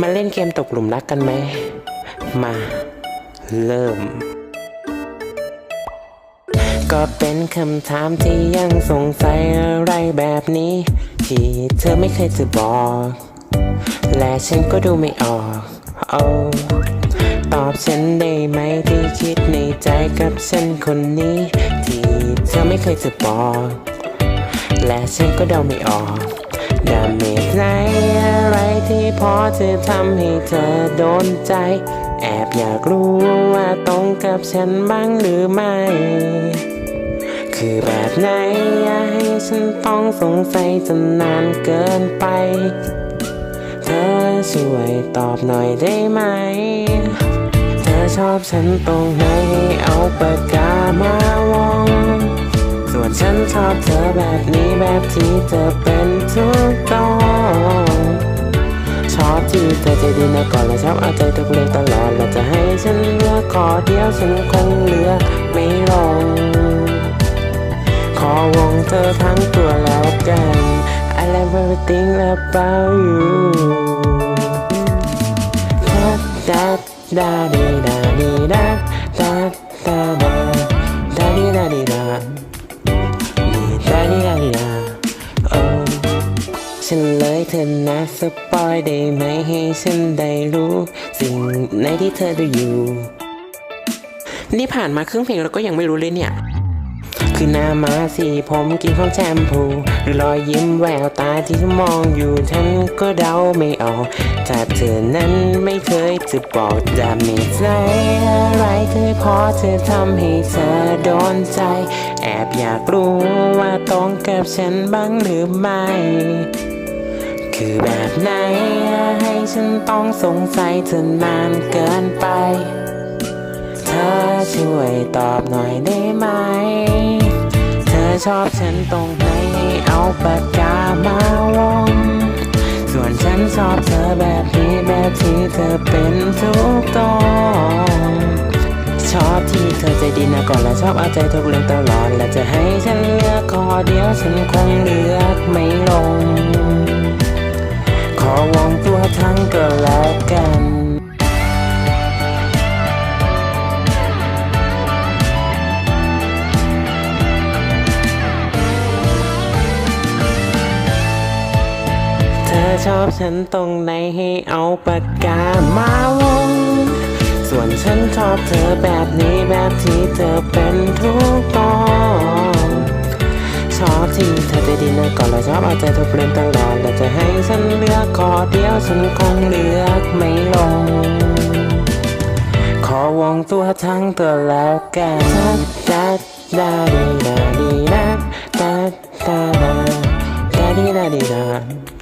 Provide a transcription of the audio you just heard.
มาเล่นเกมตกหลุมรักกันไหม มา เริ่ม ก็เป็นคำถามที่ยังสงสัยอะไรแบบนี้ ที่เธอไม่เคยจะบอก และฉันก็ดูไม่ออกเอาตอบฉันได้ไหมที่คิดในใจกับฉันคนนี้ ที่เธอไม่เคยจะบอก และฉันก็เดาไม่ออก ดาเมจไหนอะไรที่พอจะทำให้เธอโดนใจ แอบอยากรู้ว่าตรงกับฉันบ้างหรือไม่ คือแบบไหนอย่าให้ฉันต้องสงสัยจนนานเกินไป เธอช่วยตอบหน่อยได้ไหม เธอชอบฉันตรงไหนเอาปากกามา ฉันชอบเธอแบบนี้แบบที่เธอเป็นทุกตอนชอบที่เธอใจดีนะก่อนและชอบเอาใจทุกเรื่องตลอดและจะให้ฉันเลือกขอเดียวฉันคงเลือกไม่ลงขอวงเธอทั้งตัวแล้วกัน I love everything about you ดาดาดีดาดี ฉันเลยเธอนะสปอยได้ไหมให้ฉันได้รู้ สิ่งไหนที่เธอดูอยู่ นี่ผ่านมาครึ่งเพลงแล้วก็ยังไม่รู้เลยเนี่ยคือหน้ามาสีผมกินของแชมพู หรือรอยยิ้มแววตาที่มองอยู่ฉันก็เดาไม่ออกถ้าเธอนั้นไม่เคยจะบอกจะไมีใจอะไรเคยพอเธอทำให้เธอโดนใจ แอบอยากรู้ว่าตรงกับฉันบ้างหรือไม่ คือแบบไหน ให้ฉันต้องสงสัยเธอนานเกินไป เธอช่วยตอบหน่อยได้ไหม เธอชอบฉันตรงไหนให้เอาปากกามาวง ส่วนฉันชอบเธอแบบนี้แบบที่เธอเป็นทุกตอนชอบที่เธอใจดีนะก่อนและชอบเอาใจทุกเรื่องตลอด และจะให้ฉันเลือกขอเดียวฉันคงเลือกไม่ลง วองตัวทั้งก็แล้วกันเธอชอบฉันตรงไหนให้เอาปากกามาวง ส่วนฉันชอบเธอแบบนี้แบบที่เธอเป็นทุกตอน ก่อนแลยชอบเอาใจเธอเปลี่ยนตลอดแต่จะให้ฉันเลือกขอเดียวฉันคงเลือกไม่ลง ขอวงตัวทั้งตัวแล้วกันดัดาดีดาดีดัดดาดาดาดีดาดีดา